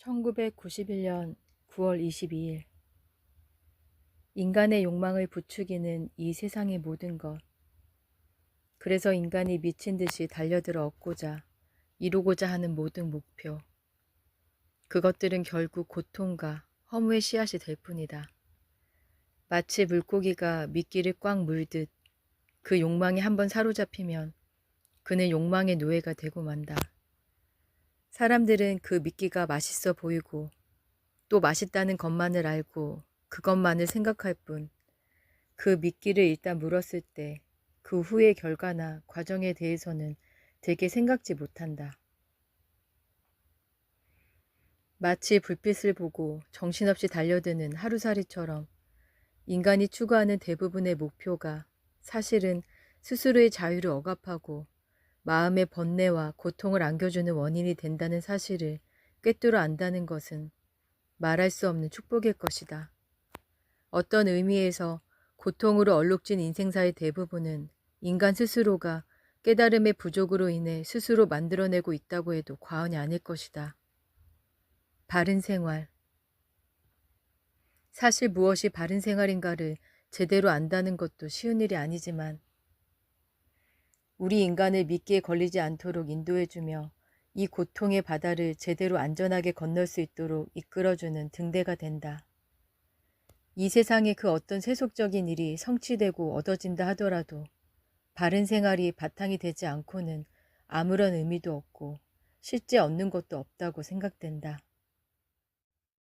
1991년 9월 22일 인간의 욕망을 부추기는 이 세상의 모든 것. 그래서 인간이 미친 듯이 달려들어 얻고자 이루고자 하는 모든 목표. 그것들은 결국 고통과 허무의 씨앗이 될 뿐이다. 마치 물고기가 미끼를 꽉 물듯 그 욕망에 한번 사로잡히면 그는 욕망의 노예가 되고 만다. 사람들은 그 미끼가 맛있어 보이고 또 맛있다는 것만을 알고 그것만을 생각할 뿐 그 미끼를 일단 물었을 때 그 후의 결과나 과정에 대해서는 되게 생각지 못한다. 마치 불빛을 보고 정신없이 달려드는 하루살이처럼 인간이 추구하는 대부분의 목표가 사실은 스스로의 자유를 억압하고 마음의 번뇌와 고통을 안겨주는 원인이 된다는 사실을 꿰뚫어 안다는 것은 말할 수 없는 축복일 것이다. 어떤 의미에서 고통으로 얼룩진 인생사의 대부분은 인간 스스로가 깨달음의 부족으로 인해 스스로 만들어내고 있다고 해도 과언이 아닐 것이다. 바른 생활. 사실 무엇이 바른 생활인가를 제대로 안다는 것도 쉬운 일이 아니지만 우리 인간을 미끼에 걸리지 않도록 인도해주며 이 고통의 바다를 제대로 안전하게 건널 수 있도록 이끌어주는 등대가 된다. 이 세상의 그 어떤 세속적인 일이 성취되고 얻어진다 하더라도 바른 생활이 바탕이 되지 않고는 아무런 의미도 없고 실제 얻는 것도 없다고 생각된다.